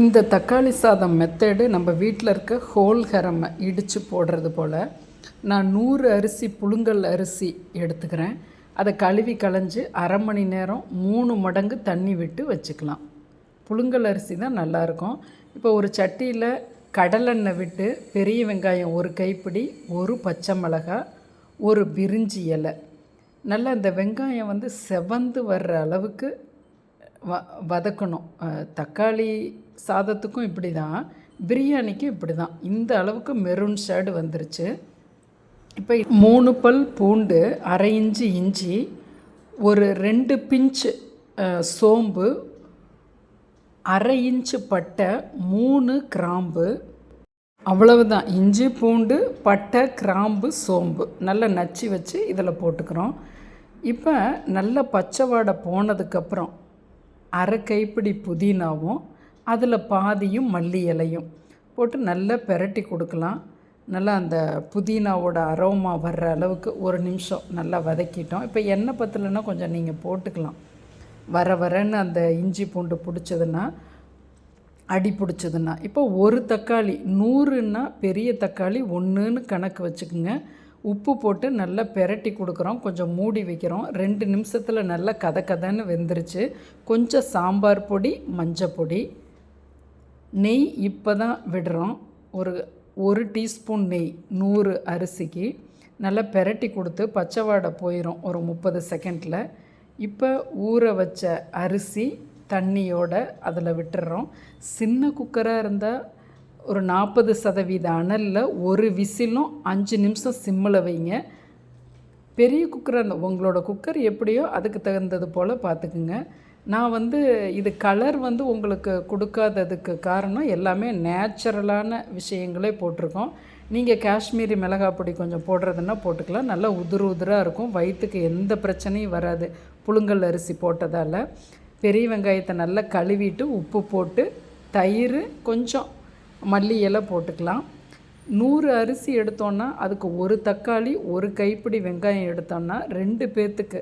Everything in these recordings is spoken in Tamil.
இந்த தக்காளி சாதம் மெத்தடு நம்ம வீட்டில் இருக்க ஹோல் ஹரமை இடித்து போடுறது போல் நான் நூறு அரிசி புழுங்கல் அரிசி எடுத்துக்கிறேன். அதை கழுவி களைஞ்சு அரை மணி நேரம் மூணு மடங்கு தண்ணி விட்டு வச்சுக்கலாம். புழுங்கல் அரிசி தான் நல்லாயிருக்கும் இப்போ ஒரு சட்டியில் கடலெண்ணெய் விட்டு பெரிய வெங்காயம் ஒரு கைப்பிடி ஒரு பச்சை மிளகாய் ஒரு பிரிஞ்சி இலை. நல்லா இந்த வெங்காயம் வந்து செவந்து வர்ற அளவுக்கு வ வதக்கணும். தக்காளி சாதத்துக்கும் இப்படி தான் பிரியாணிக்கும் இப்படி தான் இந்த அளவுக்கு மெரூன் ஷேடு வந்துருச்சு. இப்போ மூணு பல் பூண்டு அரை இன்ச்சு இஞ்சி ஒரு ரெண்டு பிஞ்சு சோம்பு அரை இன்ச்சு பட்டை மூணு கிராம்பு அவ்வளவுதான். இஞ்சி பூண்டு பட்டை கிராம்பு சோம்பு. நல்லா நச்சு வச்சு இதில் போட்டுக்கிறோம். இப்போ நல்ல பச்சை வாடை போனதுக்கப்புறம் அரை கைப்பிடி புதினாவும் அதில் பாதியும் மல்லி இலையும். போட்டு நல்லா பெரட்டி கொடுக்கலாம். நல்லா அந்த புதினாவோட அரோமா வர்ற அளவுக்கு ஒரு நிமிஷம் நல்லா வதக்கிட்டோம். இப்போ எண்ணெய் பத்தலைன்னா கொஞ்சம் நீங்கள் போட்டுக்கலாம். வர வரன்னு அந்த இஞ்சி பூண்டு பிடிச்சதுன்னா அடி பிடிச்சதுன்னா. இப்போ ஒரு தக்காளி நூறுன்னா பெரிய தக்காளி ஒன்றுன்னு கணக்கு வச்சுக்கோங்க. உப்பு போட்டு நல்லா பெரட்டி கொடுக்குறோம். கொஞ்சம் மூடி வைக்கிறோம். ரெண்டு நிமிஷத்தில் நல்லா கதை கதைன்னு வெந்துருச்சு. கொஞ்சம் சாம்பார் பொடி மஞ்சள் பொடி. நெய் இப்போ தான் விடுறோம். ஒரு ஒரு டீஸ்பூன் நெய் நூறு அரிசிக்கு நல்லா பெரட்டி கொடுத்து பச்சை வாடை போயிடும் ஒரு முப்பது செகண்டில். இப்போ ஊற வச்ச அரிசி தண்ணியோடு அதில் விட்டுறோம். சின்ன குக்கராக இருந்தால் ஒரு நாற்பது சதவீத அனலில் ஒரு விசிலும் அஞ்சு நிமிஷம் சிம்மில் வைங்க. பெரிய குக்கராக இருந்தால் உங்களோட குக்கர் எப்படியோ அதுக்கு தகுந்தது போல் பார்த்துக்குங்க நான் வந்து இது கலர் வந்து உங்களுக்கு கொடுக்காததுக்கு காரணம் எல்லாமே நேச்சுரலான விஷயங்களே போட்டிருக்கோம். நீங்கள் காஷ்மீரி மிளகாய் பொடி கொஞ்சம் போடுறதுன்னா போட்டுக்கலாம். நல்லா உதிரு உதிராக இருக்கும். வயிற்றுக்கு எந்த பிரச்சனையும் வராது. புழுங்கல் அரிசி போட்டதால். பெரிய வெங்காயத்தை நல்லா கழுவிட்டு உப்பு போட்டு தயிர் கொஞ்சம் மல்லி இலை போட்டுக்கலாம். நூறு அரிசி எடுத்தோன்னா அதுக்கு ஒரு தக்காளி ஒரு கைப்பிடி வெங்காயம் எடுத்தோன்னா ரெண்டு பேர்த்துக்கு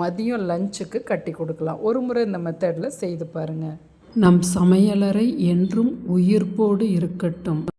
மதியம் லஞ்சுக்கு கட்டி கொடுக்கலாம். ஒரு முறை இந்த மெத்தடில் செய்து பாருங்கள் நம் சமையலறை என்றும் உயிர்ப்போடு இருக்கட்டும்.